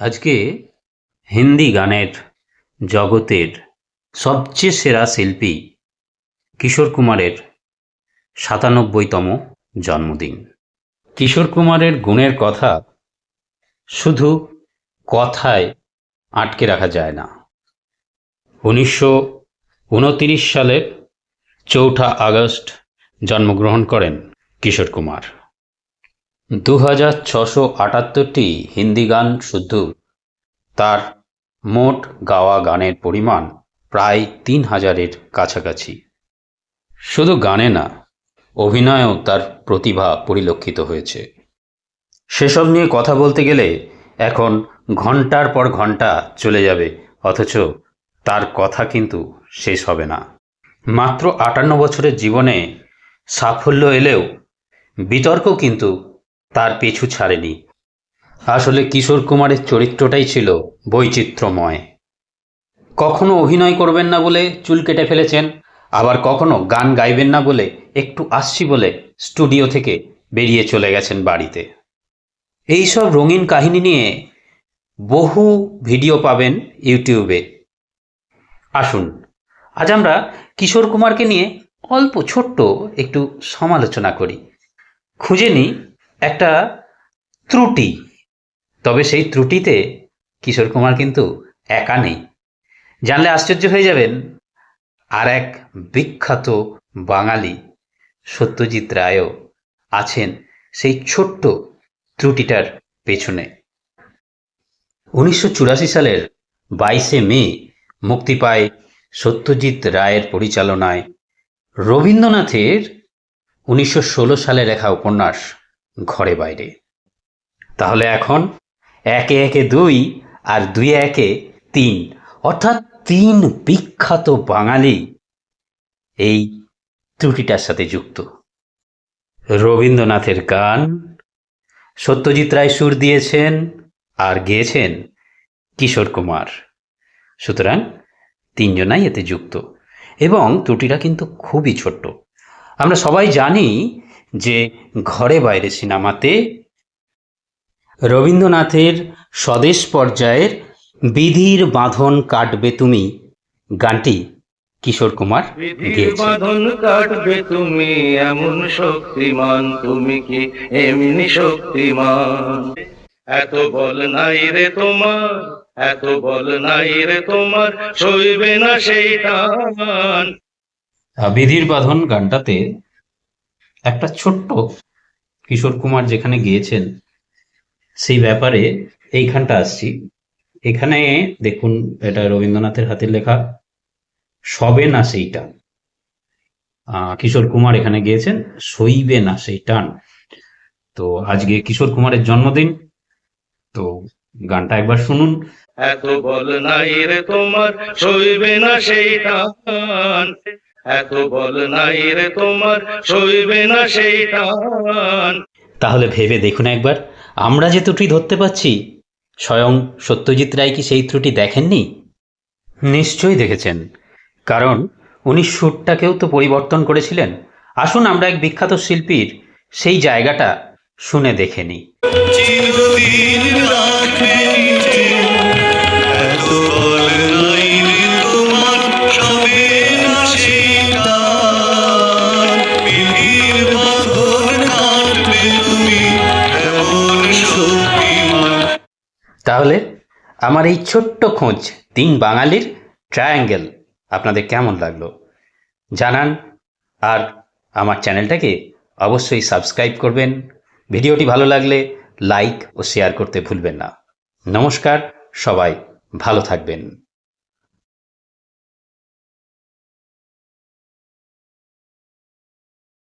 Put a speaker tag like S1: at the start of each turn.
S1: আজকে হিন্দি গানের জগতের সবচেয়ে সেরা শিল্পী কিশোর কুমারের সাতানব্বইতম জন্মদিন। কিশোর কুমারের গুণের কথা শুধু কথায় আটকে রাখা যায় না। উনিশশো উনতিরিশ সালের চৌঠা আগস্ট জন্মগ্রহণ করেন কিশোর কুমার। দু হাজার ছশো আটাত্তরটি হিন্দি গান শুদ্ধ। তার মোট গাওয়া গানের পরিমাণ প্রায় তিন হাজারের কাছাকাছি। শুধু গানে না, অভিনয়েও তার প্রতিভা পরিলক্ষিত হয়েছে। সেসব নিয়ে কথা বলতে গেলে এখন ঘণ্টার পর ঘণ্টা চলে যাবে, অথচ তার কথা কিন্তু শেষ হবে না। মাত্র আটান্ন বছরের জীবনে সাফল্য এলেও বিতর্ক কিন্তু তার পিছু ছাড়েনি। আসলে কিশোর কুমারের চরিত্রটাই ছিল বৈচিত্র্যময়। কখনো অভিনয় করবেন না বলে চুল কেটে ফেলেছেন, আবার কখনো গান গাইবেন না বলে একটু আসছি বলে স্টুডিও থেকে বেরিয়ে চলে গেছেন বাড়িতে। এইসব রঙিন কাহিনী নিয়ে বহু ভিডিও পাবেন ইউটিউবে। আসুন, আজ আমরা কিশোর কুমারকে নিয়ে অল্প ছোট্ট একটু সমালোচনা করি। খুঁজে নিই একটা ত্রুটি। তবে সেই ত্রুটিতে কিশোর কুমার কিন্তু একা নেই। জানলে আশ্চর্য হয়ে যাবেন, আর এক বিখ্যাত বাঙালি সত্যজিৎ রায়ও আছেন সেই ছোট্ট ত্রুটিটার পেছনে। উনিশশো চুরাশি সালের বাইশে মে মুক্তি পায় সত্যজিৎ রায়ের পরিচালনায় রবীন্দ্রনাথের উনিশশো ষোলো সালে লেখা উপন্যাস ঘরে বাইরে। তাহলে এখন একে একে দুই আর দুই একে তিন, অর্থাৎ তিন বিখ্যাত বাঙালি এই ত্রুটিটার সাথে যুক্ত। রবীন্দ্রনাথের গান সত্যজিৎ রায় সুর দিয়েছেন আর গেয়েছেন কিশোর কুমার। সুতরাং তিনজনাই এতে যুক্ত এবং ত্রুটিটা কিন্তু খুবই ছোট্ট। আমরা সবাই জানি যে ঘরে বাইরে সিনেমাতে রবীন্দ্রনাথের স্বদেশ পর্যায়ের বিধির বাঁধন কাটবে তুমি গানটি কিশোর কুমার
S2: বিধির বাঁধন কাটবে তুমি এমন শক্তিমান তুমি কি? এমনি শক্তিমান। এত বল নাই রে তোমার এত বল নাই রে তোমার সইবে না সেই টান।
S1: বিধির বাঁধন গানটাতে একটা ছোট্ট কিশোর কুমার যেখানে গিয়েছেন, সেই ব্যাপারে এইখানটা আসছি। এখানে দেখুন, এটা রবীন্দ্রনাথের হাতের লেখা, সবে না সেই টান কিশোর কুমার এখানে গিয়েছেন, সইবে না সেই টান। তো আজকে কিশোর কুমারের জন্মদিন, তো গানটা একবার শুনুন।
S2: এত বল নাই রে তোমার সইবে না সেই টান। এত বল নাই রে তোমার সইবে না সেই টান
S1: তাহলে ভেবে দেখুন একবার আমরা যে ত্রুটি ধরতে পাচ্ছি স্বয়ং সত্যজিৎ রায় কি সেই ত্রুটি দেখেননি? নিশ্চয়ই দেখেছেন কারণ উনি সুরটাকেও তো পরিবর্তন করেছিলেন। আসুন আমরা এক বিখ্যাত শিল্পীর সেই জায়গাটা শুনে দেখে নিই। তাহলে আমার এই ছোট্ট খোঁজ তিন বাঙালির ট্রায়াঙ্গেল আপনাদের কেমন লাগল জানান আর আমার চ্যানেলটাকে অবশ্যই সাবস্ক্রাইব করবেন। ভিডিওটি ভালো লাগলে লাইক ও শেয়ার করতে ভুলবেন না। নমস্কার, সবাই ভালো থাকবেন।